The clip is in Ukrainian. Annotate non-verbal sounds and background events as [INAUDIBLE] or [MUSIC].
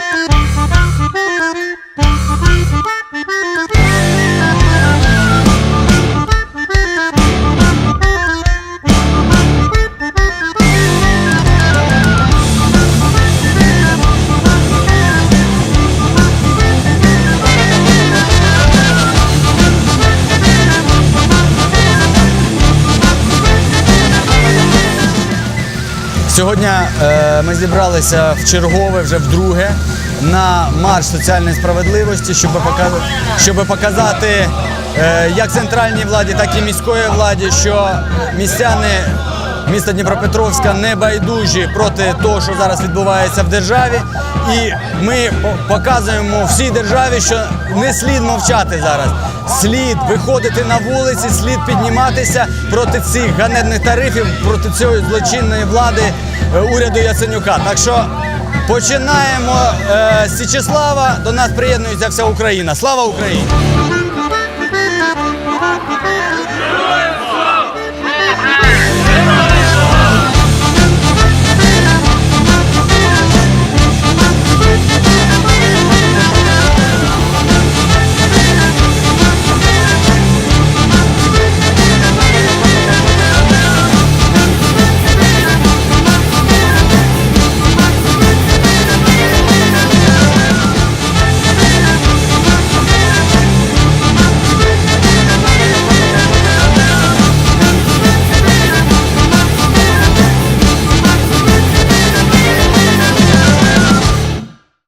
Thank [LAUGHS] you. Сьогодні е, ми зібралися в чергове вже вдруге на марш соціальної справедливості, щоб показати, показати е, як центральній владі, так і міської владі, що містяни міста Дніпропетровська не байдужі проти того, що зараз відбувається в державі. І ми показуємо всій державі, що не слід мовчати зараз. Слід виходити на вулиці, слід підніматися проти цих ганебних тарифів, проти цієї злочинної влади е, уряду Яценюка. Так що починаємо е, з Січеслава. До нас приєднується вся Україна. Слава Україні!